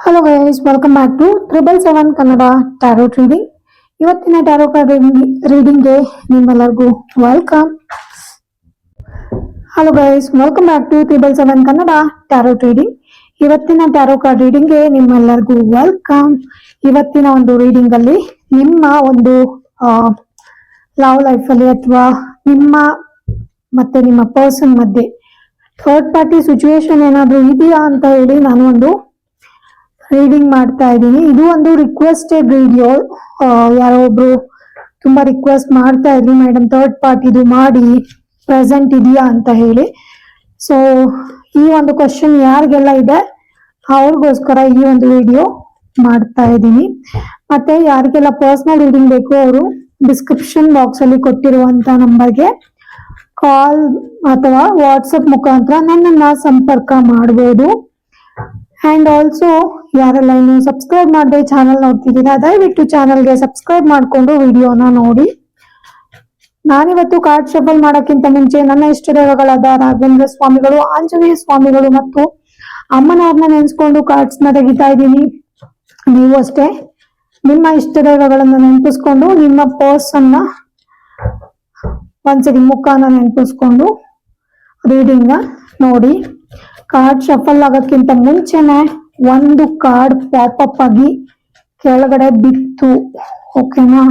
Hello guys welcome back to triple seven Kannada tarot reading ಇವತ್ತಿನ tarot card ರೀಡಿಂಗ್ಗೆ ನಿಮ್ಮೆಲ್ಲರಿಗೂ welcome hello guys welcome back to triple seven Kannada tarot reading ಇವತ್ತಿನ tarot card ರೀಡಿಂಗ್ಗೆ ನಿಮ್ಮೆಲ್ಲರಿಗೂ welcome ಇವತ್ತಿನ ಒಂದು reading ಅಲ್ಲಿ ನಿಮ್ಮ ಒಂದು ಲವ್ ಲೈಫ್ ಅಲ್ಲಿ ಅಥವಾ ನಿಮ್ಮ ಮತ್ತೆ ನಿಮ್ಮ ಪರ್ಸನ್ ಮಧ್ಯೆ ಥರ್ಡ್ ಪಾರ್ಟಿ ಸಿಚುವೇಶನ್ ಏನಾದರೂ ಇದೆಯಾ ಅಂತ ಹೇಳಿ ನಾನು ಒಂದು ರೀಡಿಂಗ್ ಮಾಡ್ತಾ ಇದ್ದೀನಿ. ಇದು ಒಂದು ರಿಕ್ವೆಸ್ಟೆಡ್ ವಿಡಿಯೋ ಯಾರೋ ಒಬ್ರು ತುಂಬಾ ರಿಕ್ವೆಸ್ಟ್ ಮಾಡ್ತಾ ಇದ್ರು ಮೇಡಮ್ ಥರ್ಡ್ ಪಾರ್ಟಿದು ಮಾಡಿ ಪ್ರೆಸೆಂಟ್ ಇದೆಯಾ? ಅಂತ ಹೇಳಿ. ಸೊ ಈ ಒಂದು ಕ್ವಶನ್ ಯಾರಿಗೆಲ್ಲ ಇದೆ, ಅವ್ರಿಗೋಸ್ಕರ ಈ ಒಂದು ವಿಡಿಯೋ ಮಾಡ್ತಾ ಇದ್ದೀನಿ. ಮತ್ತೆ ಯಾರಿಗೆಲ್ಲ ಪರ್ಸನಲ್ ರೀಡಿಂಗ್ ಬೇಕು ಅವರು ಡಿಸ್ಕ್ರಿಪ್ಷನ್ ಬಾಕ್ಸ್ ಅಲ್ಲಿ ಕೊಟ್ಟಿರುವಂತ ನಂಬರ್ಗೆ ಕಾಲ್ ಅಥವಾ ವಾಟ್ಸಪ್ ಮುಖಾಂತರ ನನ್ನನ್ನ ಸಂಪರ್ಕ ಮಾಡಬಹುದು ಅಂಡ್ ಆಲ್ಸೋ ಯಾರೆಲ್ಲ ಇನ್ನು ಸಬ್ಸ್ಕ್ರೈಬ್ ಮಾಡದೆ ಚಾನಲ್ ನೋಡ್ತಿದ್ದೀರಾ, ದಯವಿಟ್ಟು ಚಾನಲ್ಗೆ ಸಬ್ಸ್ಕ್ರೈಬ್ ಮಾಡಿಕೊಂಡು ವಿಡಿಯೋನ ನೋಡಿ. ನಾನಿವತ್ತು ಕಾರ್ಡ್ ಶಫಲ್ ಮಾಡೋಕ್ಕಿಂತ ಮುಂಚೆ ನನ್ನ ಇಷ್ಟ ದೈವಗಳಾದ ರಾಘವೇಂದ್ರ ಸ್ವಾಮಿಗಳು, ಆಂಜನೇಯ ಸ್ವಾಮಿಗಳು ಮತ್ತು ಅಮ್ಮನವ್ರನ್ನ ನೆನೆಸ್ಕೊಂಡು ಕಾರ್ಡ್ಸ್ನ ತೆಗಿತಾ ಇದ್ದೀನಿ. ನೀವು ಅಷ್ಟೇ ನಿಮ್ಮ ಇಷ್ಟ ದೈವಗಳನ್ನ ನೆನಪಿಸ್ಕೊಂಡು, ನಿಮ್ಮ ಪರ್ಸನ್ನ ಒಂದ್ಸರಿ ಮುಖಾನ ನೆನಪಿಸ್ಕೊಂಡು ರೀಡಿಂಗ್ ನೋಡಿ. ಕಾರ್ಡ್ ಶಫಲ್ ಆಗೋದ್ಕಿಂತ ಮುಂಚೆನೆ ಒಂದು ಕಾರ್ಡ್ ಪಾಪಪ್ ಆಗಿ ಕೆಳಗಡೆ ಬಿತ್ತು. ಓಕೆನಾ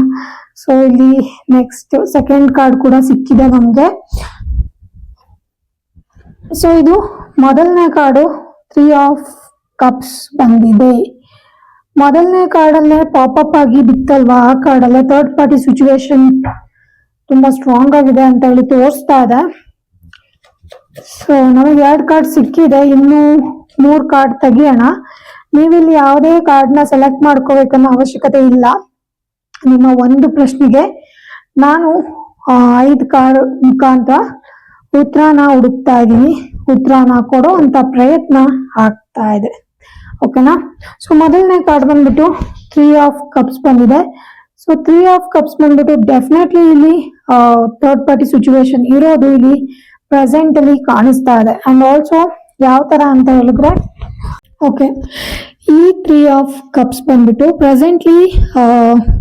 ಸೊ ಇಲ್ಲಿ ನೆಕ್ಸ್ಟ್ ಸೆಕೆಂಡ್ ಕಾರ್ಡ್ ಕೂಡ ಸಿಕ್ಕಿದೆ ನಮ್ಗೆ. ಸೊ ಇದು ಮೊದಲನೇ ಕಾರ್ಡು ತ್ರೀ ಆಫ್ ಕಪ್ಸ್ ಬಂದಿದೆ. ಮೊದಲನೇ ಕಾರ್ಡಲ್ಲೇ ಅಪ್ ಆಗಿ ಬಿತ್ತಲ್ವಾ? ಆ ಕಾರ್ಡಲ್ಲೇ ಥರ್ಡ್ ಪಾರ್ಟಿ ಸಿಚುವೇಶನ್ ತುಂಬಾ ಸ್ಟ್ರಾಂಗ್ ಆಗಿದೆ ಅಂತ ಹೇಳಿ ತೋರಿಸ್ತಾ ಇದೆ. ಸೊ ನಮಗೆ ಎರಡು ಕಾರ್ಡ್ ಸಿಕ್ಕಿದೆ. ಇನ್ನು ಮೂರ್ ಕಾರ್ಡ್ ತೆಗಿಯೋಣ. ನೀವಿಲ್ಲಿ ಯಾವುದೇ ಕಾರ್ಡ್ನ ಸೆಲೆಕ್ಟ್ ಮಾಡ್ಕೋಬೇಕನ್ನೋ ಅವಶ್ಯಕತೆ ಇಲ್ಲ. ನಿಮ್ಮ ಒಂದು ಪ್ರಶ್ನೆಗೆ ನಾನು ಐದು ಕಾರ್ಡ್ ಮುಖಾಂತರ ಉತ್ತರನ ಹುಡುಕ್ತಾ ಇದ್ದೀನಿ. ಉತ್ತರನ ಕೊಡೋ ಅಂತ ಪ್ರಯತ್ನ ಆಗ್ತಾ ಇದೆ. ಓಕೆನಾ ಸೊ ಮೊದಲನೇ ಕಾರ್ಡ್ ಬಂದ್ಬಿಟ್ಟು ತ್ರೀ ಆಫ್ ಕಪ್ಸ್ ಬಂದಿದೆ. ಸೊ ತ್ರೀ ಆಫ್ ಕಪ್ಸ್ ಬಂದ್ಬಿಟ್ಟು ಡೆಫಿನೆಟ್ಲಿ ಇಲ್ಲಿ ಥರ್ಡ್ ಪಾರ್ಟಿ ಸಿಚುವೇಶನ್ ಇರೋದು ಇಲ್ಲಿ ಪ್ರೆಸೆಂಟ್ ಅಲ್ಲಿ ಕಾಣಿಸ್ತಾ ಇದೆ. ಅಂಡ್ ಆಲ್ಸೋ ಯಾವ ತರ ಅಂತ ಹೇಳಿದ್ರೆ ಓಕೆ ಈ ತ್ರೀ ಆಫ್ ಕಪ್ಸ್ ಬಂದ್ಬಿಟ್ಟು ಪ್ರೆಸೆಂಟ್ಲಿ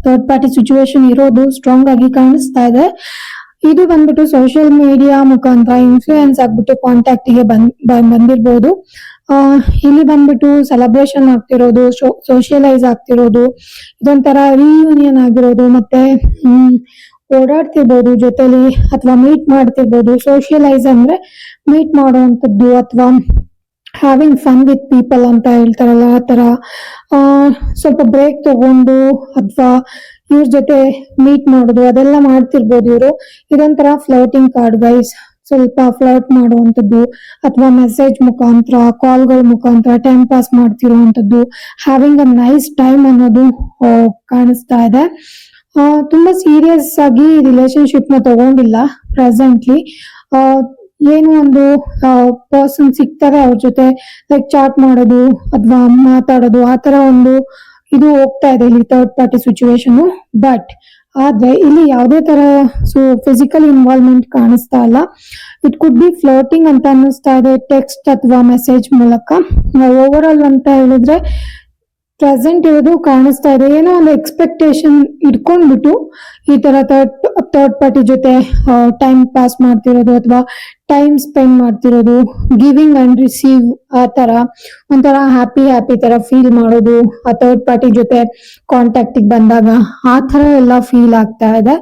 ಥರ್ಡ್ ಪಾರ್ಟಿ ಸಿಚುವೇಶನ್ ಇರೋದು ಸ್ಟ್ರಾಂಗ್ ಆಗಿ ಕಾಣಿಸ್ತಾ ಇದೆ. ಇದು ಬಂದ್ಬಿಟ್ಟು ಸೋಷಿಯಲ್ ಮೀಡಿಯಾ ಮುಖಾಂತರ ಇನ್ಫ್ಲೂಯೆನ್ಸ್ ಆಗ್ಬಿಟ್ಟು ಕಾಂಟ್ಯಾಕ್ಟ್ಗೆ ಬಂದ್ ಬಂದಿರ್ಬೋದು. ಇಲ್ಲಿ ಬಂದ್ಬಿಟ್ಟು ಸೆಲೆಬ್ರೇಷನ್ ಆಗ್ತಿರೋದು ಸೋಷಿಯಲೈಸ್ ಆಗ್ತಿರೋದು, ಇದೊಂಥರ ರಿಯೂನಿಯನ್ ಆಗಿರೋದು, ಮತ್ತೆ ಓಡಾಡ್ತಿರ್ಬೋದು ಜೊತೆಲಿ ಅಥವಾ ಮೀಟ್ ಮಾಡ್ತಿರ್ಬೋದು. ಸೋಷಿಯಲೈಸ್ ಅಂದ್ರೆ ಮೀಟ್ ಮಾಡುವಂಥದ್ದು ಅಥವಾ ಹ್ಯಾವಿಂಗ್ ಫನ್ ವಿತ್ ಪೀಪಲ್ ಅಂತ ಹೇಳ್ತಾರಲ್ಲ ಆ ಆ, ಸ್ವಲ್ಪ ಬ್ರೇಕ್ ತಗೊಂಡು ಅಥವಾ ಇವ್ರ ಜೊತೆ ಮೀಟ್ ಮಾಡೋದು ಅದೆಲ್ಲ ಮಾಡ್ತಿರ್ಬೋದು ಇವರು. ಇದೊಂಥರ ಫ್ಲೋಟಿಂಗ್ ಕಾರ್ಡ್ ಗೈಸ್ ಸ್ವಲ್ಪ ಫ್ಲರ್ಟ್ ಮಾಡುವಂಥದ್ದು ಅಥವಾ ಮೆಸೇಜ್ ಮುಖಾಂತರ ಕಾಲ್ಗಳ ಮುಖಾಂತರ ಟೈಮ್ ಪಾಸ್ ಮಾಡ್ತಿರುವಂಥದ್ದು. ಹ್ಯಾವಿಂಗ್ ಅ ನೈಸ್ ಟೈಮ್ ಅನ್ನೋದು ಕಾಣಿಸ್ತಾ ಇದೆ. ತುಂಬಾ ಸೀರಿಯಸ್ ಆಗಿ ರಿಲೇಶನ್ಶಿಪ್ನ ತಗೊಂಡಿಲ್ಲ ಪ್ರೆಸೆಂಟ್ಲಿ ಏನು ಒಂದು ಪರ್ಸನ್ ಸಿಗ್ತಾರೆ ಅವ್ರ ಜೊತೆ ಲೈಕ್ ಚಾಟ್ ಮಾಡೋದು ಅಥವಾ ಮಾತಾಡೋದು, ಆ ತರ ಒಂದು ಇದು ಹೋಗ್ತಾ ಇದೆ ಇಲ್ಲಿ ಥರ್ಡ್ ಪಾರ್ಟಿ ಸಿಚುವೇಶನ್ ಬಟ್ ಆದ್ರೆ ಇಲ್ಲಿ ಯಾವುದೇ ತರ ಸೊ ಫಿಸಿಕಲ್ ಇನ್ವಾಲ್ವ್ಮೆಂಟ್ ಕಾಣಿಸ್ತಾ ಇಲ್ಲ. ಇಟ್ ಕುಡ್ ಬಿ ಫ್ಲೋಟಿಂಗ್ ಅಂತ ಅನ್ನಿಸ್ತಾ ಇದೆ ಟೆಕ್ಸ್ಟ್ ಅಥವಾ ಮೆಸೇಜ್ ಮೂಲಕ. ಓವರ್ ಆಲ್ ಅಂತ ಹೇಳಿದ್ರೆ ಪ್ರೆಸೆಂಟ್ ಇರೋದು ಕಾಣಿಸ್ತಾ ಇದೆ. ಏನೋ ಒಂದು ಎಕ್ಸ್ಪೆಕ್ಟೇಷನ್ ಇಟ್ಕೊಂಡ್ಬಿಟ್ಟು ಈ ತರ ಥರ್ಡ್ ಥರ್ಡ್ ಪಾರ್ಟಿ ಜೊತೆ ಟೈಮ್ ಪಾಸ್ ಮಾಡ್ತಿರೋದು ಅಥವಾ ಟೈಮ್ ಸ್ಪೆಂಡ್ ಮಾಡ್ತಿರೋದು ಗಿವಿಂಗ್ ಅಂಡ್ ರಿಸೀವ್ ಆ ತರ, ಒಂಥರ ಹ್ಯಾಪಿ ಹ್ಯಾಪಿ ತರ ಫೀಲ್ ಮಾಡೋದು, ಆ ಥರ್ಡ್ ಪಾರ್ಟಿ ಜೊತೆ ಕಾಂಟ್ಯಾಕ್ಟ್ ಬಂದಾಗ ಆ ತರ ಎಲ್ಲ ಫೀಲ್ ಆಗ್ತಾ ಇದೆ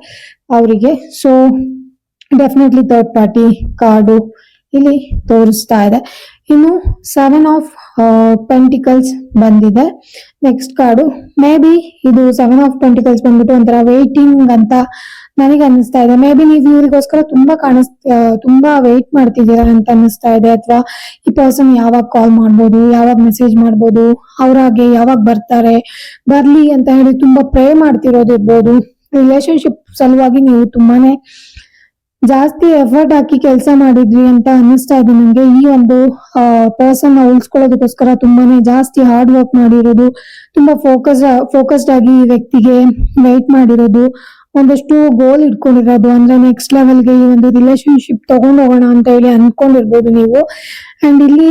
ಅವರಿಗೆ. So definitely third party card ಇಲ್ಲಿ ತೋರಿಸ್ತಾ ಇದೆ. ಇನ್ನು ಸೆವೆನ್ ಆಫ್ ಪೆಂಟಿಕಲ್ಸ್ ಬಂದಿದೆ. ನೆಕ್ಸ್ಟ್ ಕಾರ್ಡು ಮೇ ಬಿ ಇದು ಸೆವೆನ್ ಆಫ್ ಪೆಂಟಿಕಲ್ಸ್ ಬಂದ್ಬಿಟ್ಟು ಒಂಥರ ವೇಟಿಂಗ್ ಅಂತ ನನಗೆ ಅನಿಸ್ತಾ ಇದೆ. ಮೇ ಬಿ ನೀವು ಇವರಿಗೋಸ್ಕರ ತುಂಬಾ ಕಾಣಿಸ್ ತುಂಬಾ ವೇಟ್ ಮಾಡ್ತಿದ್ದೀರಾ ಅಂತ ಅನಿಸ್ತಾ ಇದೆ. ಅಥವಾ ಈ ಪರ್ಸನ್ ಯಾವಾಗ ಕಾಲ್ ಮಾಡ್ಬೋದು, ಯಾವಾಗ ಮೆಸೇಜ್ ಮಾಡ್ಬೋದು, ಅವ್ರಾಗೆ ಯಾವಾಗ ಬರ್ತಾರೆ, ಬರ್ಲಿ ಅಂತ ಹೇಳಿ ತುಂಬಾ ಪ್ರೇ ಮಾಡ್ತಿರೋದು ಇರ್ಬೋದು ರಿಲೇಶನ್ಶಿಪ್ ಸಲುವಾಗಿ ನೀವು ತುಂಬಾನೇ ಜಾಸ್ತಿ ಎಫರ್ಟ್ ಹಾಕಿ ಕೆಲಸ ಮಾಡಿದ್ವಿ ಅಂತ ಅನ್ನಿಸ್ತಾ ಇದೆ ನಂಗೆ. ಈ ಒಂದು ಪರ್ಸನ್ ಉಳಿಸ್ಕೊಳ್ಳೋದಕ್ಕೋಸ್ಕರ ತುಂಬಾನೇ ಜಾಸ್ತಿ ಹಾರ್ಡ್ ವರ್ಕ್ ಮಾಡಿರೋದು, ತುಂಬಾ ಫೋಕಸ್ ಫೋಕಸ್ಡ್ ಆಗಿ ಈ ವ್ಯಕ್ತಿಗೆ ವೆಯ್ಟ್ ಮಾಡಿರೋದು, ಒಂದಷ್ಟು ಗೋಲ್ ಇಟ್ಕೊಂಡಿರೋದು, ಅಂದ್ರೆ ನೆಕ್ಸ್ಟ್ ಲೆವೆಲ್ಗೆ ಈ ಒಂದು ರಿಲೇಶನ್ಶಿಪ್ ತಗೊಂಡ್ ಹೋಗೋಣ ಅಂತ ಹೇಳಿ ಅನ್ಕೊಂಡಿರ್ಬೋದು ನೀವು. ಅಂಡ್ ಇಲ್ಲಿ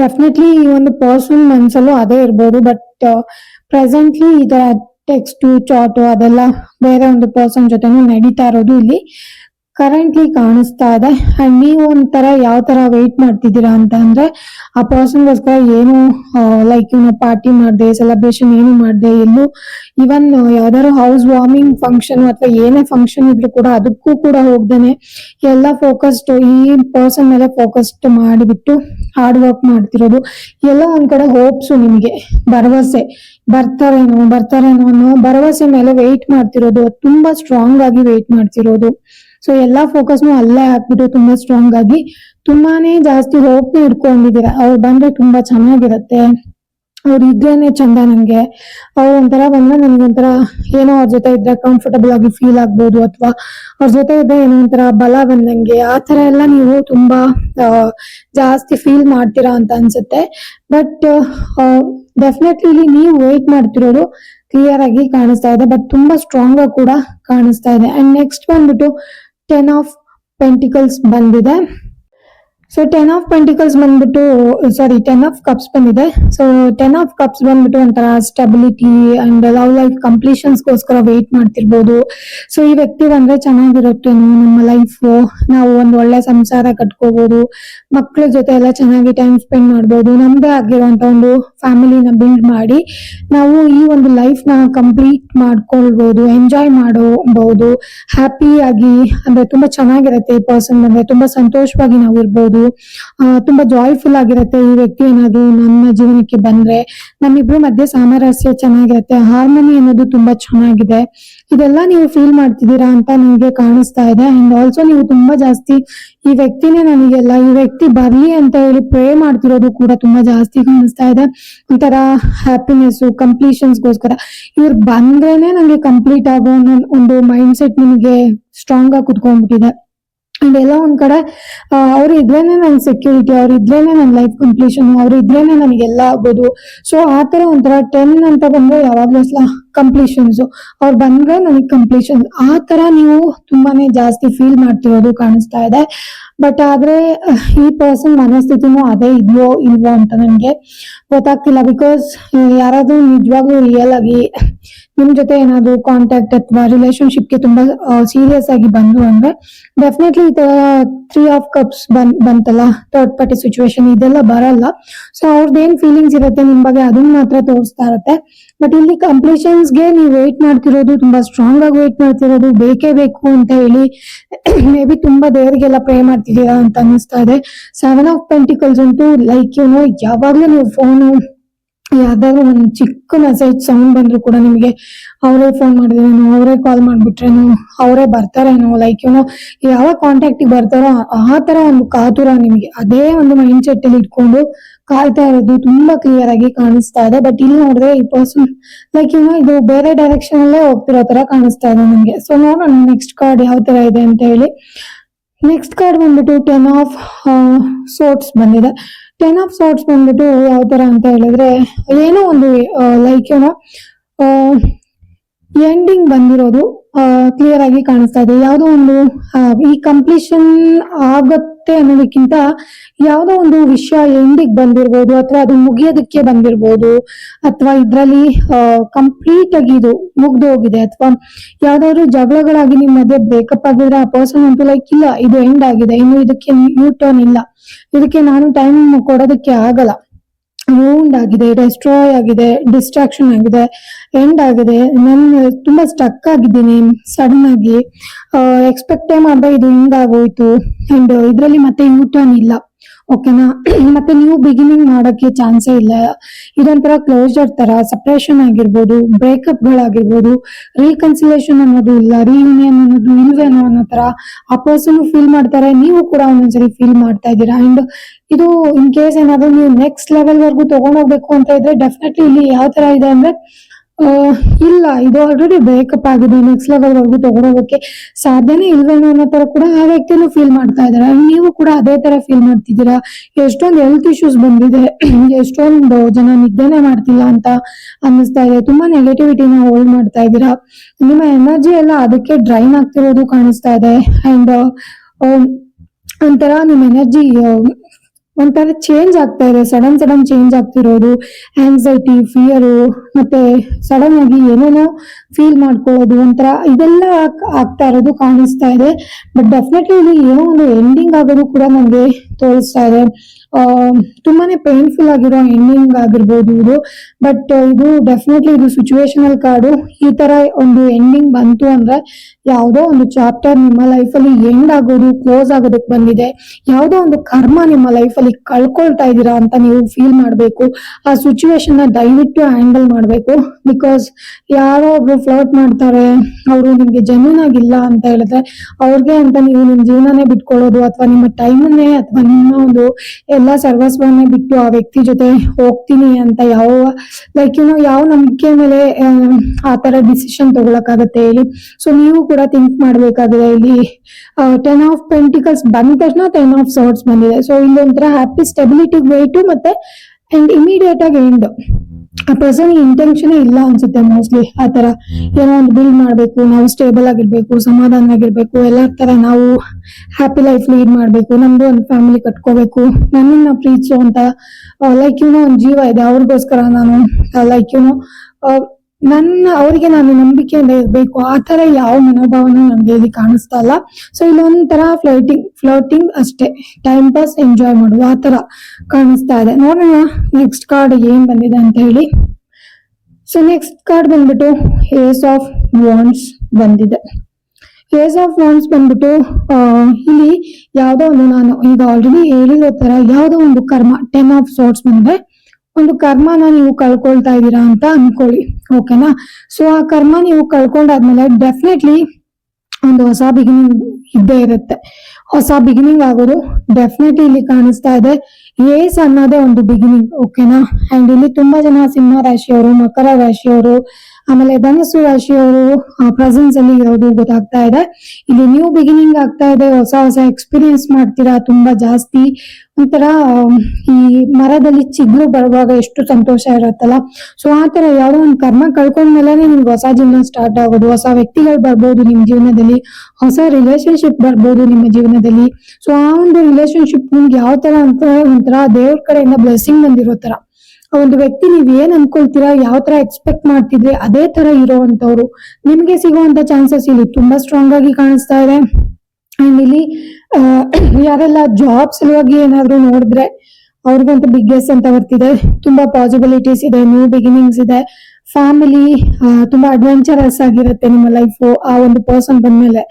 ಡೆಫಿನೆಟ್ಲಿ ಈ ಒಂದು ಪರ್ಸನ್ ಮನ್ಸಲ್ಲೂ ಅದೇ ಇರ್ಬೋದು ಬಟ್ ಪ್ರೆಸೆಂಟ್ಲಿ ಇದರ ಟೆಕ್ಸ್ಟು ಚಾಟು ಅದೆಲ್ಲ ಬೇರೆ ಒಂದು ಪರ್ಸನ್ ಜೊತೆನೂ ನಡೀತಾ ಇರೋದು ಇಲ್ಲಿ. ಕರೆಂಟ್ಲಿ ಕಾಣಿಸ್ತಾ ಇದೆ. ಅಂಡ್ ನೀವು ಒಂಥರ ಯಾವ ತರ ವೆಯ್ಟ್ ಮಾಡ್ತಿದ್ದೀರಾ ಅಂತ ಅಂದ್ರೆ, ಆ ಪರ್ಸನ್ಗೋಸ್ಕರ ಏನು ಲೈಕ್ ಏನು ಪಾರ್ಟಿ ಮಾಡಿದೆ ಸೆಲೆಬ್ರೇಷನ್ ಏನು ಮಾಡಿದೆ, ಎಲ್ಲೂ ಇವನ್ ಯಾವ್ದಾದ್ರು ಹೌಸ್ ವಾರ್ಮಿಂಗ್ ಫಂಕ್ಷನ್ ಅಥವಾ ಏನೇ ಫಂಕ್ಷನ್ ಇದ್ರು ಕೂಡ ಅದಕ್ಕೂ ಕೂಡ ಹೋಗ್ದೇನೆ ಎಲ್ಲ ಫೋಕಸ್ಡ್ ಈ ಪರ್ಸನ್ ಮೇಲೆ ಫೋಕಸ್ಡ್ ಮಾಡಿಬಿಟ್ಟು ಹಾರ್ಡ್ ವರ್ಕ್ ಮಾಡ್ತಿರೋದು. ಎಲ್ಲ ಒಂದ್ ಕಡೆ ಹೋಪ್ಸು ನಿಮಗೆ, ಭರವಸೆ. ಬರ್ತಾರೇನೋ ಬರ್ತಾರೇನೋ ಅನ್ನೋ ಭರವಸೆ ಮೇಲೆ ವೆಯ್ಟ್ ಮಾಡ್ತಿರೋದು. ತುಂಬಾ ಸ್ಟ್ರಾಂಗ್ ಆಗಿ ವೆಯ್ಟ್ ಮಾಡ್ತಿರೋದು. ಸೊ ಎಲ್ಲಾ ಫೋಕಸ್ನು ಅಲ್ಲೇ ಹಾಕ್ಬಿಟ್ಟು ತುಂಬಾ ಸ್ಟ್ರಾಂಗ್ ಆಗಿ ತುಂಬಾನೇ ಜಾಸ್ತಿ ಹೋಪ್ ಇಟ್ಕೊಂಡಿದ್ದೀರಾ. ಅವ್ರು ಬಂದ್ರೆ ತುಂಬಾ ಚೆನ್ನಾಗಿರತ್ತೆ. ಅವ್ರು ಇದ್ರೇನೆ ಚಂದ ನಂಗೆ. ಅವ್ರು ಒಂಥರ ಬಂದ್ರೆ ಒಂಥರ ಏನೋ ಅವ್ರ ಜೊತೆ ಇದ್ರೆ ಕಂಫರ್ಟಬಲ್ ಆಗಿ ಫೀಲ್ ಆಗ್ಬೋದು ಅಥವಾ ಅವ್ರ ಜೊತೆ ಇದ್ರೆ ಏನೋ ಒಂಥರ ಬಲ ಬಂದಂಗೆ. ಆ ತರ ಎಲ್ಲ ನೀವು ತುಂಬಾ ಜಾಸ್ತಿ ಫೀಲ್ ಮಾಡ್ತೀರಾ ಅಂತ ಅನ್ಸುತ್ತೆ. ಬಟ್ ಡೆಫಿನೆಟ್ಲಿ ನೀವು ವೇಟ್ ಮಾಡ್ತಿರೋದು ಕ್ಲಿಯರ್ ಆಗಿ ಕಾಣಿಸ್ತಾ ಇದೆ. ಬಟ್ ತುಂಬಾ ಸ್ಟ್ರಾಂಗ್ ಆಗಿ ಕೂಡ ಕಾಣಿಸ್ತಾ ಇದೆ. ಅಂಡ್ ನೆಕ್ಸ್ಟ್ ಬಂದ್ಬಿಟ್ಟು ಟೆನ್ ಆಫ್ ಪೆಂಟಿಕಲ್ಸ್ ಬಂದಿದೆ. ಸೊ ಟೆನ್ ಆಫ್ ಪೆಂಟಿಕಲ್ಸ್ ಬಂದ್ಬಿಟ್ಟು ಸಾರಿ ಟೆನ್ ಆಫ್ ಕಪ್ಸ್ ಬಂದಿದೆ. ಸೊ ಟೆನ್ ಆಫ್ ಕಪ್ಸ್ ಬಂದ್ಬಿಟ್ಟು ಒಂಥರ ಸ್ಟೆಬಿಲಿಟಿ ಅಂಡ್ ಲವ್ ಲೈಫ್ ಕಂಪ್ಲೀಷನ್ಸ್ಗೋಸ್ಕರ ವೇಟ್ ಮಾಡ್ತಿರ್ಬೋದು. ಸೊ ಈ ವ್ಯಕ್ತಿ ಬಂದ್ರೆ ಚೆನ್ನಾಗಿರುತ್ತೇನೋ ನಮ್ಮ ಲೈಫ್ ನಾವು ಒಂದು ಒಳ್ಳೆ ಸಂಸಾರ ಕಟ್ಕೋಬಹುದು ಮಕ್ಕಳ ಜೊತೆ ಎಲ್ಲ ಚೆನ್ನಾಗಿ ಟೈಮ್ ಸ್ಪೆಂಡ್ ಮಾಡ್ಬೋದು. ನಮ್ದೇ ಆಗಿರುವಂತ ಒಂದು ಫ್ಯಾಮಿಲಿನ ಬಿಲ್ಡ್ ಮಾಡಿ ನಾವು ಈ ಒಂದು ಲೈಫ್ನ ಕಂಪ್ಲೀಟ್ ಮಾಡ್ಕೊಳ್ಬಹುದು ಎಂಜಾಯ್ ಮಾಡಬಹುದು ಹ್ಯಾಪಿ ಆಗಿ, ಅಂದ್ರೆ ತುಂಬಾ ಚೆನ್ನಾಗಿರುತ್ತೆ ಈ ಪರ್ಸನ್ ಬಂದ್ರೆ. ತುಂಬಾ ಸಂತೋಷವಾಗಿ ನಾವು ಇರ್ಬೋದು. ಆ, ತುಂಬಾ ಜಾಯ್ಫುಲ್ ಆಗಿರುತ್ತೆ ಈ ವ್ಯಕ್ತಿ ಏನಾದ್ರು ನಮ್ಮ ಜೀವನಕ್ಕೆ ಬಂದ್ರೆ. ನಮ್ಮಿಬ್ರು ಮಧ್ಯೆ ಸಾಮರಸ್ಯ ಚೆನ್ನಾಗಿರುತ್ತೆ. ಹಾರ್ಮೋನಿ ಅನ್ನೋದು ತುಂಬಾ ಚೆನ್ನಾಗಿದೆ. ಇದೆಲ್ಲ ನೀವು ಫೀಲ್ ಮಾಡ್ತಿದ್ದೀರಾ ಅಂತ ನಿಮ್ಗೆ ಕಾಣಿಸ್ತಾ ಇದೆ. ಅಂಡ್ ಆಲ್ಸೋ ನೀವು ತುಂಬಾ ಜಾಸ್ತಿ ಈ ವ್ಯಕ್ತಿನೇ ನನಗೆಲ್ಲ ಈ ವ್ಯಕ್ತಿ ಬರ್ಲಿ ಅಂತ ಹೇಳಿ ಪ್ರೇ ಮಾಡ್ತಿರೋದು ಕೂಡ ತುಂಬಾ ಜಾಸ್ತಿ ಕಾಣಿಸ್ತಾ ಇದೆ. ಒಂಥರ ಹ್ಯಾಪಿನೆಸ್ ಕಂಪ್ಲೀಷನ್ಸ್ಗೋಸ್ಕರ ಇವ್ರು ಬಂದ್ರೇನೆ ನನಗೆ ಕಂಪ್ಲೀಟ್ ಆಗೋ ಒಂದು ಮೈಂಡ್ ಸೆಟ್ ನಿಮಗೆ ಸ್ಟ್ರಾಂಗ್ ಆಗಿ ಕುತ್ಕೊಂಡ್ಬಿಟ್ಟಿದೆ. ಅಂಡ್ ಎಲ್ಲ ಒಂದ್ ಕಡೆ ಅವ್ರು ಇದ್ರೇನೆ ನನ್ ಸೆಕ್ಯೂರಿಟಿ ಅವ್ರು ಇದ್ರೇನೆ ನನ್ ಲೈಫ್ ಕಂಪ್ಲೀಷನ್ ಅವ್ರು ಇದ್ರೇನೆ ನನಗೆಲ್ಲ ಆಗ್ಬೋದು ಸೊ ಆ ತರ ಒಂಥರ ಟೆನ್ ಅಂತ ಬಂದ್ರೆ ಯಾವಾಗ್ಲೂ ಕಂಪ್ಲೀಷನ್ಸ್ ಅವ್ರು ಬಂದ್ರೆ ನನಗೆ ಕಂಪ್ಲೀಷನ್ ಆ ತರ ನೀವು ತುಂಬಾನೇ ಜಾಸ್ತಿ ಫೀಲ್ ಮಾಡ್ತಿರೋದು ಕಾಣಿಸ್ತಾ ಇದೆ. ಬಟ್ ಆದ್ರೆ, ಈ ಪರ್ಸನ್ ಮನಸ್ಥಿತಿನೂ ಅದೇ ಇದೆಯೋ ಇಲ್ವೋ ಅಂತ ನನಗೆ ಗೊತ್ತಾಗ್ತಿಲ್ಲ. ಬಿಕಾಸ್ ಯಾರಾದ್ರೂ ನಿಜವಾಗ್ಲೂ ರಿಯಲ್ ಆಗಿ ನಿಮ್ ಜೊತೆ ಏನಾದ್ರು ಕಾಂಟ್ಯಾಕ್ಟ್ ಅಥವಾ ರಿಲೇಶನ್ಶಿಪ್ಗೆ ತುಂಬಾ ಸೀರಿಯಸ್ ಆಗಿ ಬಂದ್ರು ಅಂದ್ರೆ ಡೆಫಿನೆಟ್ಲಿ ಈ ತರ ತ್ರೀ ಆಫ್ ಕಪ್ಸ್ ಬನ್ ಬಂತಲ್ಲ ಥರ್ಡ್ ಪಾರ್ಟಿ ಸಿಚುವೇಶನ್ ಇದೆಲ್ಲ ಬರಲ್ಲ. ಸೊ ಅವ್ರದ್ದು ಏನ್ ಫೀಲಿಂಗ್ಸ್ ಇರುತ್ತೆ ನಿಮ್ ಬಗ್ಗೆ ಅದನ್ನ ಮಾತ್ರ ತೋರಿಸ್ತಾ ಇರತ್ತೆ. ಬಟ್ ಇಲ್ಲಿ ಕಂಪ್ಲೀಷನ್ಸ್ಗೆ ನೀವು ವೇಟ್ ಮಾಡ್ತಿರೋದು ತುಂಬಾ ಸ್ಟ್ರಾಂಗ್ ಆಗಿ ವೇಟ್ ಮಾಡ್ತಿರೋದು ಬೇಕೇ ಬೇಕು ಅಂತ ಹೇಳಿ ಮೇ ಬಿ ತುಂಬಾ ದೇವರಿಗೆಲ್ಲ ಪ್ರೇ ಮಾಡ್ತಿದ್ದೀರಾ ಅಂತ ಅನಿಸ್ತಾ ಇದೆ. ಸೆವೆನ್ ಆಫ್ ಪೆಂಟಿಕಲ್ಸ್ ಅಂತೂ ಲೈಕ್ ಏನು ಯಾವಾಗ್ಲೂ ನೀವು ಫೋನು ಯಾವ್ದಾದ್ರು ಒಂದು ಚಿಕ್ಕ ಮೆಸೇಜ್ ಸೌಂಡ್ ಬಂದ್ರು ಕೂಡ ನಿಮಗೆ, ಅವರೇ ಫೋನ್ ಮಾಡಿದ್ರೇನು, ಅವರೇ ಕಾಲ್ ಮಾಡ್ಬಿಟ್ರೇನು, ಅವರೇ ಬರ್ತಾರೇನೋ ಲೈಕ್ ಏನೋ ಯಾವ ಕಾಂಟ್ಯಾಕ್ಟ್ ಬರ್ತಾರೋ ಆ- ತರ ಒಂದು ಕಾತುರ ನಿಮಗೆ. ಅದೇ ಒಂದು ಮೈಂಡ್ ಸೆಟ್ ಇಟ್ಕೊಂಡು ಕಾಯ್ತಾ ಇರೋದು ತುಂಬಾ ಕ್ಲಿಯರ್ ಆಗಿ ಕಾಣಿಸ್ತಾ ಇದೆ. ಬಟ್ ಇಲ್ಲಿ ನೋಡಿದ್ರೆ ಈ ಪರ್ಸನ್ ಲೈಕ್ ಏನೋ ಇದು ಬೇರೆ ಡೈರೆಕ್ಷನ್ ಅಲ್ಲೇ ಹೋಗ್ತಿರೋ ತರ ಕಾಣಿಸ್ತಾ ಇದೆ ನನಗೆ ಸೊ ನೋಡೋಣ ನೆಕ್ಸ್ಟ್ ಕಾರ್ಡ್ ಯಾವ ತರ ಇದೆ ಅಂತ ಹೇಳಿ. ನೆಕ್ಸ್ಟ್ ಕಾರ್ಡ್ ಬಂದ್ಬಿಟ್ಟು ಟೆನ್ ಆಫ್ ಸೋಟ್ಸ್ ಬಂದಿದೆ. ಟೆನ್ ಆಫ್ ಸಾರ್ಟ್ಸ್ ಬಂದ್ಬಿಟ್ಟು ಯಾವ ತರ ಅಂತ ಹೇಳಿದ್ರೆ ಏನೋ ಒಂದು ಲೈಕ್ ಏನೋ ಎಂಡಿಂಗ್ ಬಂದಿರೋದು ಕ್ಲಿಯರ್ ಆಗಿ ಕಾಣಿಸ್ತಾ ಇದೆ. ಯಾವುದೋ ಒಂದು ಈ ಕಂಪ್ಲೀಷನ್ ಆಗತ್ತೆ ಅನ್ನೋದಕ್ಕಿಂತ ಯಾವುದೋ ಒಂದು ವಿಷಯ ಎಂಡಿಗೆ ಬಂದಿರ್ಬೋದು ಅಥವಾ ಅದು ಮುಗಿಯೋದಕ್ಕೆ ಬಂದಿರ್ಬೋದು ಅಥವಾ ಇದ್ರಲ್ಲಿ ಕಂಪ್ಲೀಟ್ ಆಗಿ ಇದು ಮುಗ್ದು ಹೋಗಿದೆ ಅಥವಾ ಯಾವ್ದಾದ್ರು ಜಗಳಗಳಾಗಿ ನಿಮ್ಮ ಮಧ್ಯೆ ಬ್ರೇಕಪ್ ಆಗಿದ್ರೆ ಆ ಪರ್ಸನ್ ಅಂತೂ ಲೈಕ್ ಇಲ್ಲ, ಇದು ಎಂಡ್ ಆಗಿದೆ, ಇನ್ನು ಇದಕ್ಕೆ ಯೂ ಟರ್ನ್ ಇಲ್ಲ. ಇದಕ್ಕೆ ನಾನು ಟೈಮ್ ಕೊಡೋದಕ್ಕೆ ಆಗಲ್ಲ. ವೂಂಡ್ ಆಗಿದೆ ಡೆಸ್ಟ್ರಾಯ್ ಆಗಿದೆ ಡಿಸ್ಟ್ರಾಕ್ಷನ್ ಆಗಿದೆ ಎಂಡ್ ಆಗಿದೆ. ನಾನು ತುಂಬಾ ಸ್ಟಕ್ ಆಗಿದ್ದೀನಿ ಸಡನ್ ಆಗಿ. ಎಕ್ಸ್ಪೆಕ್ಟೇ ಮಾಡ್ದೆ ಇದು ಹಿಂಗಾಗೋಯ್ತು. ಅಂಡ್ ಇದ್ರಲ್ಲಿ ಮತ್ತೆ ಯೂ ಟರ್ನ್ ಇಲ್ಲ. ಓಕೆನಾ ಮತ್ತೆ ನೀವು ಬಿಗಿನಿಂಗ್ ಮಾಡೋಕ್ಕೆ ಚಾನ್ಸೇ ಇಲ್ಲ. ಇದೊಂಥರ ಕ್ಲೋಸರ್ ತರ ಸಪ್ರೇಷನ್ ಆಗಿರ್ಬೋದು ಬ್ರೇಕಪ್ ಗಳಾಗಿರ್ಬೋದು ರೀಕನ್ಸಿಲೇಷನ್ ಅನ್ನೋದು ಇಲ್ಲ ರಿಯೂನಿಯನ್ ಅನ್ನೋದು ಇಲ್ವೇನೋ ಅನ್ನೋ ತರ ಆ ಪರ್ಸನ್ ಫೀಲ್ ಮಾಡ್ತಾರೆ, ನೀವು ಕೂಡ ಒಂದೊಂದ್ಸರಿ ಫೀಲ್ ಮಾಡ್ತಾ ಇದ್ದೀರಾ. ಅಂಡ್ ಇದು ಇನ್ ಕೇಸ್ ಏನಾದ್ರು ನೀವು ನೆಕ್ಸ್ಟ್ ಲೆವೆಲ್ ವರ್ಗು ತಗೊಂಡೋಗ್ಬೇಕು ಅಂತ ಇದ್ರೆ ಡೆಫಿನೆಟ್ಲಿ ಇಲ್ಲಿ ಯಾವ ತರ ಇದೆ ಅಂದ್ರೆ ಇಲ್ಲ, ಇದು ಆಲ್ರೆಡಿ ಬ್ರೇಕಪ್ ಆಗಿದೆ ನೆಕ್ಸ್ಟ್ ಲೆವೆಲ್ ವರ್ಗೂ ತಗೊಂಡೋಗಕ್ಕೆ ಸಾಧ್ಯನೇ ಇಲ್ವೇನೋ ಅನ್ನೋ ತರ ಕೂಡ ಆ ವ್ಯಕ್ತಿನೂ ಫೀಲ್ ಮಾಡ್ತಾ ಇದಾರೆ ನೀವು ಕೂಡ ಅದೇ ತರ ಫೀಲ್ ಮಾಡ್ತಿದ್ದೀರಾ? ಎಷ್ಟೊಂದು ಹೆಲ್ತ್ ಇಶ್ಯೂಸ್ ಬಂದಿದೆ, ಎಷ್ಟೊಂದು ಜನ ನಿದ್ದೆನೆ ಮಾಡ್ತಿಲ್ಲ ಅಂತ ಅನ್ನಿಸ್ತಾ ಇದೆ. ತುಂಬಾ ನೆಗೆಟಿವಿಟಿನ ಹೋಲ್ಡ್ ಮಾಡ್ತಾ ಇದ್ದೀರಾ? ನಿಮ್ಮ ಎನರ್ಜಿ ಎಲ್ಲ ಅದಕ್ಕೆ ಡ್ರೈನ್ ಆಗ್ತಿರೋದು ಕಾಣಿಸ್ತಾ ಇದೆ. ಅಂಡ್ ಒಂಥರ ನಿಮ್ಮ ಎನರ್ಜಿ ಒಂಥರ ಚೇಂಜ್ ಆಗ್ತಾ ಇದೆ. ಸಡನ್ ಸಡನ್ ಚೇಂಜ್ ಆಗ್ತಿರೋದು ಆಂಗ್ಸೈಟಿ ಫಿಯರು ಮತ್ತೆ ಸಡನ್ ಆಗಿ ಏನೇನೋ ಫೀಲ್ ಮಾಡ್ಕೊಳ್ಳೋದು, ಒಂಥರ ಇದೆಲ್ಲ ಆಗ್- ಆಗ್ತಾ ಇರೋದು ಕಾಣಿಸ್ತಾ ಇದೆ. ಬಟ್ ಡೆಫಿನೆಟ್ಲಿ ಇಲ್ಲಿ ಏನೋ ಒಂದು ಎಂಡಿಂಗ್ ಆಗೋದು ಕೂಡ ನನಗೆ ತೋರಿಸ್ತಾ ಇದೆ. ತುಂಬಾನೇ ಪೇನ್ಫುಲ್ ಆಗಿರೋ ಎಂಡಿಂಗ್ ಆಗಿರ್ಬೋದು ಇದು. ಬಟ್ ಇದು ಡೆಫಿನೆಟ್ಲಿ ಇದು ಸಿಚುವೇಶನಲ್ ಕಾರ್ಡು ಈ ತರ ಒಂದು ಎಂಡಿಂಗ್ ಬಂತು ಅಂದ್ರೆ ಯಾವುದೋ ಒಂದು ಚಾಪ್ಟರ್ ನಿಮ್ಮ ಲೈಫಲ್ಲಿ ಎಂಡ್ ಆಗೋದು ಕ್ಲೋಸ್ ಆಗೋದಕ್ಕೆ ಬಂದಿದೆ. ಯಾವುದೋ ಒಂದು ಕರ್ಮ ನಿಮ್ಮ ಲೈಫಲ್ಲಿ ಕಳ್ಕೊಳ್ತಾ ಇದ್ದೀರಾ ಅಂತ ನೀವು ಫೀಲ್ ಮಾಡಬೇಕು. ಆ ಸಿಚುವೇಶನ್ನ ದಯವಿಟ್ಟು ಹ್ಯಾಂಡಲ್ ಮಾಡಬೇಕು. ಬಿಕಾಸ್ ಯಾರೋ ಒಬ್ರು ಫ್ಲರ್ಟ್ ಮಾಡ್ತಾರೆ, ಅವರು ನಿಮ್ಗೆ ಜನ್ಯೂನ್ ಆಗಿಲ್ಲ ಅಂತ ಹೇಳಿದ್ರೆ ಅವ್ರಿಗೆ ಅಂತ ನೀವು ನಿಮ್ ಜೀವನನೇ ಬಿಟ್ಕೊಳ್ಳೋದು ಅಥವಾ ನಿಮ್ಮ ಟೈಮನ್ನೇ ಅಥವಾ ನಿಮ್ಮ ಒಂದು ಎಲ್ಲ ಸರ್ವಸ್ವನ್ನೇ ಬಿಟ್ಟು ಆ ವ್ಯಕ್ತಿ ಜೊತೆ ಹೋಗ್ತೀನಿ ಅಂತ ಯಾವ ಲೈಕ್ ಯು ನೋ ಯಾವ ನಂಬಿಕೆ ಮೇಲೆ ಆ, ಆ ತರ ಡಿಸಿಷನ್ ತಗೊಳಕ್ಕಾಗತ್ತೆ ಹೇಳಿ. ಸೊ ನೀವು ಕೂಡ ಥಿಂಕ್ ಮಾಡ್ಬೇಕಾಗಿದೆ ಇಲ್ಲಿ ಟೆನ್ ಆಫ್ ಪೆಂಟಿಕಲ್ಸ್ ಬಂದ ತಕ್ಷಣ ಟೆನ್ ಆಫ್ ಸಾರ್ಟ್ಸ್ ಬಂದಿದೆ. ಸೊ ಇಲ್ಲಿ ಒಂಥರ ಹ್ಯಾಪಿ ಸ್ಟೆಬಿಲಿಟಿ ವೇಟು ಮತ್ತೆ ಅಂಡ್ ಇಮಿಡಿಯೇಟ್ ಆಗಿ ಎಂಡ್ ಆ ಪರ್ಸನ್ ಇಂಟೆನ್ಷನ್ ಇಲ್ಲ ಅನ್ಸುತ್ತೆ ಮೋಸ್ಟ್ಲಿ ಆ ತರ. ಏನೋ ಒಂದು ಬಿಲ್ಡ್ ಮಾಡ್ಬೇಕು ನಾವು ಸ್ಟೇಬಲ್ ಆಗಿರ್ಬೇಕು ಸಮಾಧಾನ ಆಗಿರ್ಬೇಕು ಎಲ್ಲ ತರ ನಾವು ಹ್ಯಾಪಿ ಲೈಫ್ ಲೀಡ್ ಮಾಡ್ಬೇಕು ನಮ್ದು ಒಂದು ಫ್ಯಾಮಿಲಿ ಕಟ್ಕೋಬೇಕು. ನನ್ನನ್ನ ಪ್ರೀತಿಸೋ ಅಂತ ಲೈಕ್ ಯುನೋ ಒಂದು ಜೀವ ಇದೆ ಅವ್ರಿಗೋಸ್ಕರ ನಾನು ಲೈಕ್ ಯುನೋ ನನ್ನ, ಅವರಿಗೆ ನಾನು ನಂಬಿಕೆಯಿಂದ ಇರಬೇಕು ಆ ತರ ಯಾವ ಮನೋಭಾವನೂ ನನ್ಗೆ ಇಲ್ಲಿ ಕಾಣಿಸ್ತಾ ಇಲ್ಲ. ಸೊ ಇಲ್ಲೊಂಥರ ಫ್ಲೋಟಿಂಗ್ ಫ್ಲೋಟಿಂಗ್ ಅಷ್ಟೇ. ಟೈಮ್ ಪಾಸ್ ಎಂಜಾಯ್ ಮಾಡುವ ಆ ತರ ಕಾಣಿಸ್ತಾ ಇದೆ. ನೋಡೋಣ ನೆಕ್ಸ್ಟ್ ಕಾರ್ಡ್ ಏನ್ ಬಂದಿದೆ ಅಂತ ಹೇಳಿ. ಸೊ ನೆಕ್ಸ್ಟ್ ಕಾರ್ಡ್ ಬಂದ್ಬಿಟ್ಟು ಏಸ್ ಆಫ್ ವಾನ್ಸ್ ಬಂದಿದೆ. ಏಸ್ ಆಫ್ ವಾನ್ಸ್ ಬಂದ್ಬಿಟ್ಟು ಇಲ್ಲಿ ಯಾವುದೋ ಒಂದು ನಾನು ಈಗ ಆಲ್ರೆಡಿ ಹೇಳಿರೋ ತರ ಯಾವುದೋ ಒಂದು ಕರ್ಮ ಟೆನ್ ಆಫ್ ಸೋರ್ಟ್ಸ್ ಬಂದ್ರೆ ಒಂದು ಕರ್ಮನ ನೀವು ಕಳ್ಕೊಳ್ತಾ ಇದ್ದೀರಾ ಅಂತ ಅನ್ಕೊಳ್ಳಿ, ಓಕೆನಾ? ಸೊ ಆ ಕರ್ಮ ನೀವು ಕಳ್ಕೊಂಡಾದ್ಮೇಲೆ ಡೆಫಿನೆಟ್ಲಿ ಒಂದು ಹೊಸ ಬಿಗಿನಿಂಗ್ ಇದ್ದೇ ಇರುತ್ತೆ. ಹೊಸ ಬಿಗಿನಿಂಗ್ ಆಗೋದು ಡೆಫಿನೆಟ್ಲಿ ಇಲ್ಲಿ ಕಾಣಿಸ್ತಾ ಇದೆ. ಏಸ್ ಅನ್ನೋದೇ ಒಂದು ಬಿಗಿನಿಂಗ್ ಓಕೆನಾ? ಅಂಡ್ ಇಲ್ಲಿ ತುಂಬಾ ಜನ ಸಿಂಹ ರಾಶಿಯವರು, ಮಕರ ರಾಶಿಯವರು ಆಮೇಲೆ ಧನಸ್ಸು ರಾಶಿಯವರು ಪ್ರೆಸೆನ್ಸ್ ಅಲ್ಲಿ ಇರೋದು ಗೊತ್ತಾಗ್ತಾ ಇದೆ. ಇಲ್ಲಿ ನ್ಯೂ ಬಿಗಿನಿಂಗ್ ಆಗ್ತಾ ಇದೆ. ಹೊಸ ಹೊಸ ಎಕ್ಸ್ಪೀರಿಯನ್ಸ್ ಮಾಡ್ತೀರಾ? ತುಂಬಾ ಜಾಸ್ತಿ. ಒಂಥರ ಈ ಮರದಲ್ಲಿ ಚಿಗುರು ಬರುವಾಗ ಎಷ್ಟು ಸಂತೋಷ ಇರುತ್ತಲ್ಲ. ಸೊ ಆ ತರ ಯಾವ್ದೋ ಒಂದು ಕರ್ಮ ಕಳ್ಕೊಂಡ್ಮೇಲೆ ನಿಮ್ಗೆ ಹೊಸ ಜೀವನ ಸ್ಟಾರ್ಟ್ ಆಗೋದು. ಹೊಸ ವ್ಯಕ್ತಿಗಳು ಬರ್ಬೋದು ನಿಮ್ ಜೀವನದಲ್ಲಿ. ಹೊಸ ರಿಲೇಶನ್ಶಿಪ್ ಬರ್ಬೋದು ನಿಮ್ಮ ಜೀವನದಲ್ಲಿ. ಸೊ ಆ ಒಂದು ರಿಲೇಶನ್ಶಿಪ್ ನಿಮ್ಗೆ ಯಾವ ತರ ಅಂತ ಒಂಥರ ದೇವ್ರ ಕಡೆಯಿಂದ ಬ್ಲೆಸ್ಸಿಂಗ್ ಬಂದಿರೋ ತರ ಒಂದು ವ್ಯಕ್ತಿ ನೀವ್ ಏನ್ ಅನ್ಕೊಳ್ತೀರಾ, ಯಾವ ತರ ಎಕ್ಸ್ಪೆಕ್ಟ್ ಮಾಡ್ತಿದ್ರಿ, ಅದೇ ತರ ಇರೋವಂತವ್ರು ನಿಮ್ಗೆ ಸಿಗುವಂತ ಚಾನ್ಸಸ್ ಇಲ್ಲಿ ತುಂಬಾ ಸ್ಟ್ರಾಂಗ್ ಆಗಿ ಕಾಣಿಸ್ತಾ ಇದೆ. ಅಂಡ್ ಇಲ್ಲಿ ಯಾರೆಲ್ಲ ಜಾಬ್ ಸಲುವಾಗಿ ಏನಾದ್ರು ನೋಡಿದ್ರೆ ಅವ್ರಿಗಂತೂ ಬಿಗ್ಗೆಸ್ಟ್ ಅಂತ ಬರ್ತಿದೆ. ತುಂಬಾ ಪಾಸಿಬಿಲಿಟೀಸ್ ಇದೆ ನ್ಯೂ ಬಿಗಿನಿಂಗ್ಸ್ ಇದೆ. ಫ್ಯಾಮಿಲಿ ತುಂಬಾ ಅಡ್ವೆಂಚರಸ್ ಆಗಿರುತ್ತೆ ನಿಮ್ಮ ಲೈಫು ಆ ಒಂದು ಪರ್ಸನ್ ಬಂದ್ಮೇಲೆ,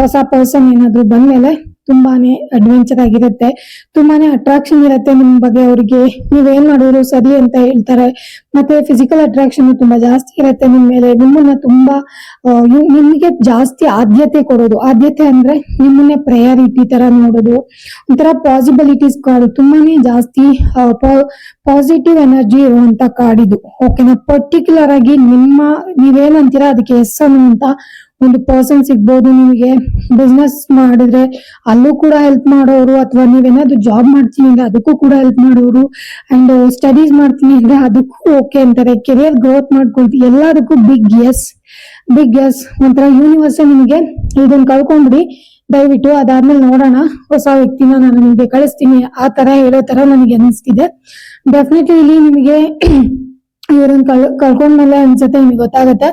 ಹೊಸ ಪರ್ಸನ್ ಏನಾದ್ರು ಬಂದ್ಮೇಲೆ ತುಂಬಾನೇ ಅಡ್ವೆಂಚರ್ ಆಗಿರುತ್ತೆ. ತುಂಬಾನೇ ಅಟ್ರಾಕ್ಷನ್ ಇರುತ್ತೆ ನಿಮ್ ಬಗ್ಗೆ ಅವರಿಗೆ. ನೀವೇನ್ ಮಾಡಿದ್ರು ಸರಿ ಅಂತ ಹೇಳ್ತಾರೆ. ಮತ್ತೆ ಫಿಸಿಕಲ್ ಅಟ್ರಾಕ್ಷನ್ ತುಂಬಾ ಜಾಸ್ತಿ ಇರುತ್ತೆ ನಿಮ್ ಮೇಲೆ. ನಿಮ್ಮನ್ನ ತುಂಬಾ ನಿಮ್ಗೆ ಜಾಸ್ತಿ ಆದ್ಯತೆ ಕೊಡೋದು. ಆದ್ಯತೆ ಅಂದ್ರೆ ನಿಮ್ಮನ್ನೇ ಪ್ರಯಾರಿಟಿ ತರ ನೋಡೋದು. ಒಂಥರ ಪಾಸಿಬಿಲಿಟೀಸ್ ಕಾರ್ಡ್ ತುಂಬಾನೇ ಜಾಸ್ತಿ ಪಾಸಿಟಿವ್ ಎನರ್ಜಿ ಇರುವಂತ ಕಾರ್ಡ್ ಇದು ಓಕೆನಾ ಪರ್ಟಿಕ್ಯುಲರ್ ಆಗಿ ನಿಮ್ಮ, ನೀವೇನಂತೀರಾ, ಅದಕ್ಕೆ ಎಸ್ ಅನ್ನುವಂತ ಒಂದು ಪರ್ಸನ್ ಸಿಗ್ಬೋದು ನಿಮಗೆ ಬಿಸ್ನೆಸ್ ಮಾಡಿದ್ರೆ ಅಲ್ಲೂ ಕೂಡ ಹೆಲ್ಪ್ ಮಾಡೋರು ಅಥವಾ ನೀವೇನಾದ್ರು ಜಾಬ್ ಮಾಡ್ತೀನಿ ಅಂದ್ರೆ ಅದಕ್ಕೂ ಕೂಡ ಹೆಲ್ಪ್ ಮಾಡೋರು ಅಂಡ್ ಸ್ಟಡೀಸ್ ಮಾಡ್ತೀನಿ ಅಂದ್ರೆ ಅದಕ್ಕೂ ಓಕೆ ಅಂತಾರೆ. ಕೆರಿಯರ್ ಗ್ರೋತ್ ಮಾಡ್ಕೊಳ್ತೀವಿ ಎಲ್ಲದಕ್ಕೂ ಬಿಗ್ ಎಸ್ ಬಿಗ್ ಎಸ್ ಒಂಥರ ಯೂನಿವರ್ಸ್ ನಿಮಗೆ ಇದನ್ನ ಕಳ್ಕೊಂಡ್ಬಿಡಿ. ದಯವಿಟ್ಟು ಅದಾದ್ಮೇಲೆ ನೋಡೋಣ. ಹೊಸ ವ್ಯಕ್ತಿನ ನಾನು ನಿಮಗೆ ಕಳಿಸ್ತೀನಿ. ಆ ತರ ಹೇಳೋ ತರ ನನಗೆ ಅನಿಸ್ತಿದೆ. ಡೆಫಿನೆಟ್ಲಿ ಇಲ್ಲಿ ನಿಮಗೆ ಇವ್ರನ್ನ ಕಳ್, ಕಳ್ಕೊಂಡ್ಮೇಲೆ ಅನ್ಸುತ್ತೆ, ನಿಮ್ಗೆ ಗೊತ್ತಾಗತ್ತೆ.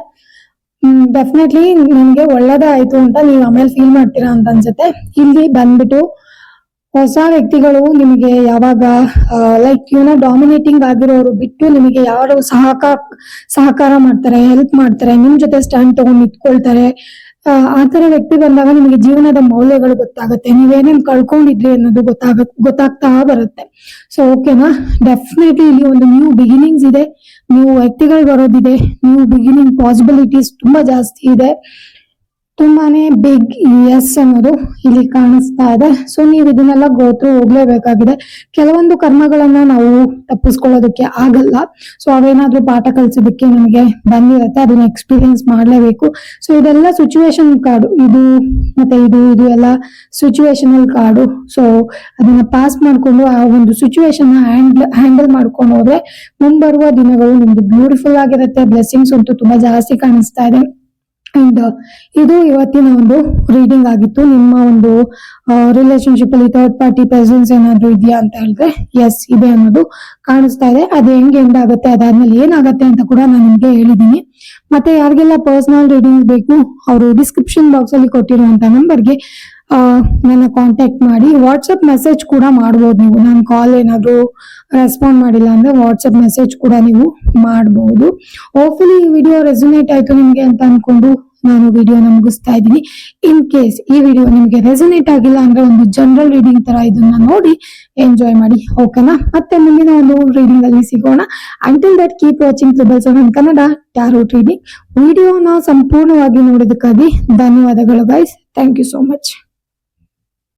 ಡೆಫಿನೆಟ್ಲಿ ನಿಮ್ಗೆ ಒಳ್ಳೇದೇ ಆಯ್ತು ಅಂತ ನೀವು ಆಮೇಲೆ ಫೀಲ್ ಮಾಡ್ತೀರಾ ಅಂತ ಅನ್ಸುತ್ತೆ. ಇಲ್ಲಿ ಬಂದ್ಬಿಟ್ಟು ಹೊಸ ವ್ಯಕ್ತಿಗಳು ನಿಮಗೆ ಯಾವಾಗ ಲೈಕ್ ಏನೋ ಡಾಮಿನೇಟಿಂಗ್ ಆಗಿರೋರು ಬಿಟ್ಟು ನಿಮಗೆ ಯಾರು ಸಹಕಾರ ಸಹಕಾರ ಮಾಡ್ತಾರೆ ಹೆಲ್ಪ್ ಮಾಡ್ತಾರೆ, ನಿಮ್ ಜೊತೆ ಸ್ಟ್ಯಾಂಡ್ ತಗೊಂಡ್ ನಿಂತ್ಕೊಳ್ತಾರೆ ಆ, ತರ ವ್ಯಕ್ತಿ ಬಂದಾಗ ನಿಮಗೆ ಜೀವನದ ಮೌಲ್ಯಗಳು ಗೊತ್ತಾಗುತ್ತೆ. ನೀವೇನೇನ್ ಕಳ್ಕೊಂಡಿದ್ರಿ ಅನ್ನೋದು ಗೊತ್ತಾಗ ಗೊತ್ತಾಗ್ತಾ ಬರುತ್ತೆ. ಸೊ ಓಕೆನಾ ಡೆಫಿನೆಟ್ಲಿ ಇಲ್ಲಿ ಒಂದು ನ್ಯೂ ಬಿಗಿನಿಂಗ್ಸ್ ಇದೆ. ನ್ಯೂ ವ್ಯಕ್ತಿಗಳು ಬರೋದಿದೆ. ನ್ಯೂ ಬಿಗಿನಿಂಗ್ ಪಾಸಿಬಿಲಿಟೀಸ್ ತುಂಬಾ ಜಾಸ್ತಿ ಇದೆ. ತುಂಬಾನೇ ಬಿಗ್ ಎಸ್ ಅನ್ನೋದು ಇಲ್ಲಿ ಕಾಣಿಸ್ತಾ ಇದೆ. ಸೊ ನೀವು ಇದನ್ನೆಲ್ಲ ಗೋತ್ರ ಹೋಗ್ಲೇಬೇಕಾಗಿದೆ. ಕೆಲವೊಂದು ಕರ್ಮಗಳನ್ನ ನಾವು ತಪ್ಪಿಸ್ಕೊಳ್ಳೋದಕ್ಕೆ ಆಗಲ್ಲ. ಸೊ ಅವೇನಾದ್ರೂ ಪಾಠ ಕಲಿಸೋದಕ್ಕೆ ನಮಗೆ ಬಂದಿರತ್ತೆ, ಅದನ್ನ ಎಕ್ಸ್ಪೀರಿಯನ್ಸ್ ಮಾಡ್ಲೇಬೇಕು. ಸೊ ಇದೆಲ್ಲ ಸಿಚುವೇಶನ್ ಕಾರ್ಡು ಇದು ಮತ್ತೆ ಇದು ಇದು ಎಲ್ಲ ಸಿಚುವೇಶನಲ್ ಕಾರ್ಡು ಸೊ ಅದನ್ನ ಪಾಸ್ ಮಾಡ್ಕೊಂಡು ಆ ಒಂದು ಸಿಚುವೇಶನ್ ಹ್ಯಾಂಡಲ್ ಹ್ಯಾಂಡಲ್ ಮಾಡ್ಕೊಂಡು ಹೋದ್ರೆ ಮುಂಬರುವ ದಿನಗಳು ನಿಮ್ದು ಬ್ಯೂಟಿಫುಲ್ ಆಗಿರುತ್ತೆ. ಬ್ಲೆಸ್ಸಿಂಗ್ಸ್ ಅಂತೂ ತುಂಬಾ ಜಾಸ್ತಿ ಕಾಣಿಸ್ತಾ ಇದೆ. ಅಂಡ್ ಇದು ಇವತ್ತಿನ ಒಂದು ರೀಡಿಂಗ್ ಆಗಿತ್ತು. ನಿಮ್ಮ ಒಂದು ರಿಲೇಶನ್ಶಿಪ್ ಅಲ್ಲಿ ಥರ್ಡ್ ಪಾರ್ಟಿ ಪ್ರೆಸೆನ್ಸ್ ಏನಾದ್ರು ಇದೆಯಾ ಅಂತ ಹೇಳಿದ್ರೆ ಎಸ್ ಇದೆ ಅನ್ನೋದು ಕಾಣಿಸ್ತಾ ಇದೆ. ಅದು ಹೆಂಗೆ ಎಂಡ್ ಆಗುತ್ತೆ, ಅದಾದ್ಮೇಲೆ ಏನಾಗುತ್ತೆ ಅಂತ ಕೂಡ ನಾನು ನಿಮ್ಗೆ ಹೇಳಿದೀನಿ ಮತ್ತೆ ಯಾರಿಗೆಲ್ಲ ಪರ್ಸನಲ್ ರೀಡಿಂಗ್ ಬೇಕು, ಅವರು ಡಿಸ್ಕ್ರಿಪ್ಷನ್ ಬಾಕ್ಸ್ ಅಲ್ಲಿ ಕೊಟ್ಟಿರುವಂತ ನಂಬರ್ಗೆ ನನ್ನ ಕಾಂಟ್ಯಾಕ್ಟ್ ಮಾಡಿ ವಾಟ್ಸಪ್ ಮೆಸೇಜ್ ಕೂಡ ಮಾಡ್ಬೋದು ನೀವು. ನಾನು ಕಾಲ್ ಏನಾದರೂ ರೆಸ್ಪಾಂಡ್ ಮಾಡಿಲ್ಲ ಅಂದ್ರೆ ವಾಟ್ಸಪ್ ಮೆಸೇಜ್ ಕೂಡ ನೀವು ಮಾಡಬಹುದು ಹೋಪ್ಫುಲಿ ಈ ವಿಡಿಯೋ ರೆಸೊನೇಟ್ ಆಯಿತು ನಿಮಗೆ ಅಂತ ಅಂದ್ಕೊಂಡು ನಾನು ವಿಡಿಯೋನ ಮುಗಿಸ್ತಾ ಇದ್ದೀನಿ. ಇನ್ ಕೇಸ್ ಈ ವಿಡಿಯೋ ನಿಮಗೆ ರೆಸೊನೇಟ್ ಆಗಿಲ್ಲ ಅಂದ್ರೆ ಒಂದು ಜನರಲ್ ರೀಡಿಂಗ್ ತರ ಇದನ್ನ ನೋಡಿ ಎಂಜಾಯ್ ಮಾಡಿ ಓಕೆನಾ ಮತ್ತೆ ಮುಂದಿನ ಒಂದು ರೀಡಿಂಗ್ ಅಲ್ಲಿ ಸಿಗೋಣ. Until that keep watching triple seven Kannada tarot reading ವಿಡಿಯೋನ ಸಂಪೂರ್ಣವಾಗಿ ನೋಡೋದಕ್ಕಾಗಿ ಧನ್ಯವಾದಗಳು guys thank you so much